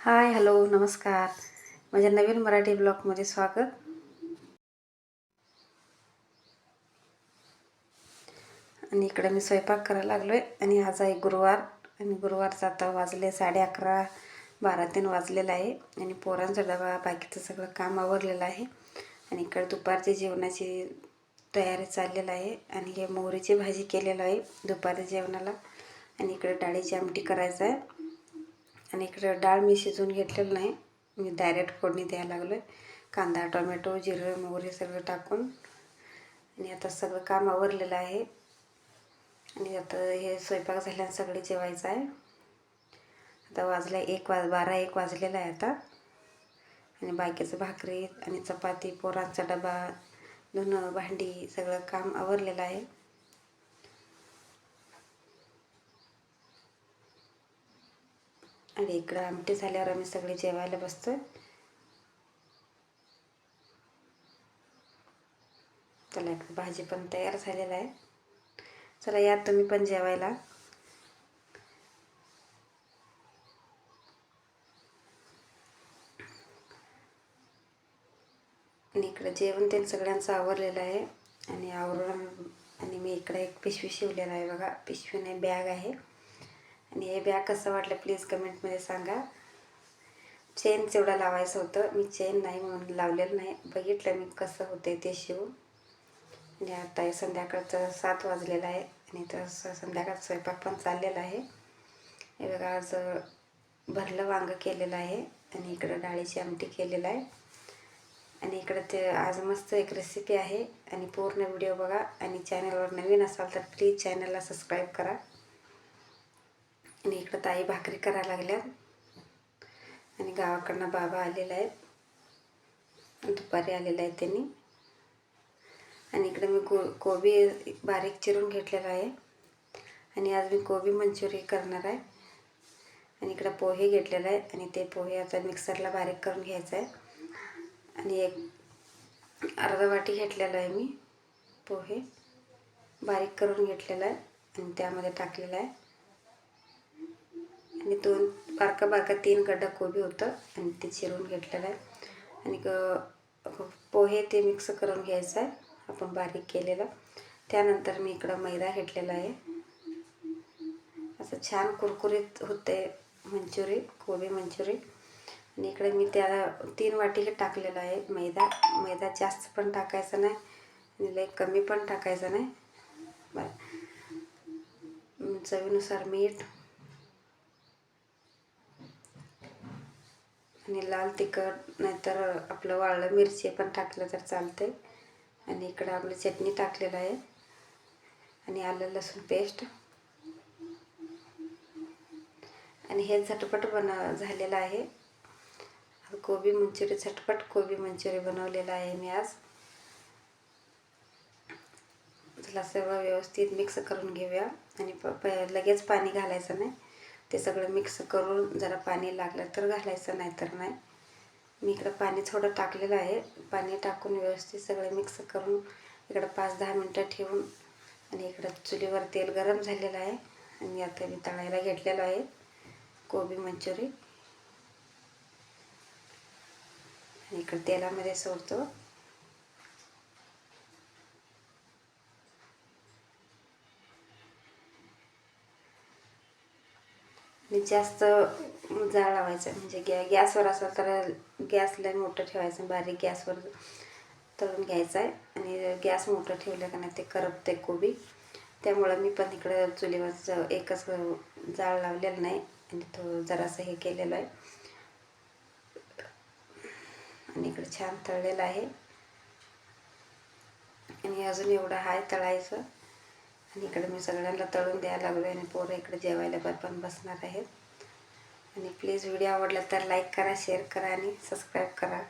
Hi hello नमस्कार. माझ्या नवीन मराठी ब्लॉगमध्ये स्वागत. आणि इकडे मी स्वयंपाक करायला लागलो आहे आणि आज आहे गुरुवार. आणि गुरुवारचा आता वाजले साडे अकरा बारा तीन वाजलेला आहे. आणि पोरांचा डबा बाकीचं सगळं काम आवरलेलं आहे. आणि इकडे दुपारची जेवणाची तयारी चाललेलं आहे. आणि हे मोहरीची भाजी केलेलं आहे दुपारच्या जेवणाला. आणि इकडे डाळीची आमटी करायचं आहे. आणि इकडं डाळ मी शिजवून घेतलेलं नाही. मी डायरेक्ट फोडणी द्यायला लागलो आहे कांदा टोमॅटो जिरं मोहरी सगळं टाकून. आणि आता सगळं काम आवरलेलं आहे. आणि आता हे स्वयंपाक झाल्यानं सगळे जेवायचं आहे. आता वाजला एक वाज बारा एक वाजलेला आहे आता. आणि बाकीचं भाकरी आणि चपाती पोरांचा डबा धुणं भांडी सगळं काम आवरलेलं आहे. आणि इकडं आमटी झाल्यावर आम्ही सगळे जेवायला बसतो चला इकडं भाजी पण तयार झालेला आहे. चला या तुम्ही पण जेवायला. आणि इकडं जेवण ते सगळ्यांचं आवरलेलं आहे. आणि आवरून आणि मी इकडे एक पिशवी शिवलेला आहे बघा. पिशवी नाही बॅग आहे. आणि हे बॅग कसं वाटलं प्लीज कमेंटमध्ये सांगा. चेन तेवढं लावायचं होतं मी चेन नाही म्हणून लावलेलं नाही. बघितलं मी कसं होते ते शिवून. आणि आता हे संध्याकाळचं सात वाजलेलं आहे आणि तर संध्याकाळ स्वयंपाक पण चाललेला आहे. हे बघा आज भरलं वांगं केलेलं आहे आणि इकडं डाळीची आमटी केलेलं आहे. आणि इकडं ते आज मस्त एक रेसिपी आहे आणि पूर्ण व्हिडिओ बघा. आणि चॅनलवर नवीन असाल तर प्लीज चॅनलला सबस्क्राईब करा. आणि इकडं ताई भाकरी करायला लागल्यात. आणि गावाकडनं बाबा आलेला आहेत. दुपारी आलेला आहे त्यांनी. आणि इकडे मी को कोबी बारीक चिरून घेतलेला आहे. आणि आज मी कोबी मंचुरी करणार आहे. आणि इकडं पोहे घेतलेलं आहे आणि ते पोहे आता मिक्सरला बारीक करून घ्यायचं आहे आणि एक अर्धा वाटी घेतलेला आहे मी पोहे. बारीक करून घेतलेला आहे. आणि त्यामध्ये टाकलेलं आहे. आणि दोन बारका बारका तीन गड्डा कोबी होतं आणि ते चिरून घेतलेलं आहे. आणि ग पोहे ते मिक्स करून घ्यायचं आहे आपण बारीक केलेलं. त्यानंतर मी इकडं मैदा घेतलेला आहे. असं छान कुरकुरीत होते मंचुरी कोबी मंचुरी. आणि इकडे मी त्याला तीन वाटी टाकलेलं आहे मैदा. मैदा जास्त पण टाकायचा नाही आणि लई कमी पण टाकायचं नाही. बरं. चवीनुसार मीठ आणि लाल तिखट नाहीतर आपलं वाळलं मिरची पण टाकलं तर चालते आणि इकडं आपलं चटणी टाकलेलं आहे. आणि आलं लसूण पेस्ट. आणि हे झटपट बन झालेलं आहे. कोबी मंचुरी झटपट कोबी मंचुरी बनवलेलं आहे मी आज. त्याला सर्व व्यवस्थित मिक्स करून घेऊया. आणि प लगेच पाणी घालायचं नाही. ते सगळं मिक्स करून जरा पाणी लागलं तर घालायचं नाही तर नाही. मी इकडं पाणी थोडं टाकलेलं आहे. पाणी टाकून व्यवस्थित सगळं मिक्स करून इकडं पाच दहा मिनटं ठेवून आणि इकडं चुलीवर तेल गरम झालेलं आहे. आणि आता मी तळायला घेतलेलं आहे कोबी मंचुरी आणि इकडं तेलामध्ये सोडतो. जास्त जाळ लावायचं म्हणजे गॅ गॅसवर असेल तर गॅसला मोठं ठेवायचं बारीक गॅसवर तळून घ्यायचं आहे आणि गॅस मोठं ठेवलं का नाही ते करपते कोबी. त्यामुळं मी पण इकडं चुलीवरचं एकच जाळ लावलेलं नाही. आणि तो जरासं हे केलेलं आहे. आणि इकडं छान तळलेलं आहे. आणि अजून एवढं हाय तळायचं. इकडे मी सगळ्यांना तळून द्यायला लागलो आणि पोरं इकडे जेवायला पण बसणार आहेत. आणि प्लीज व्हिडिओ आवडला तर लाईक करा शेअर करा आणि सबस्क्राईब करा.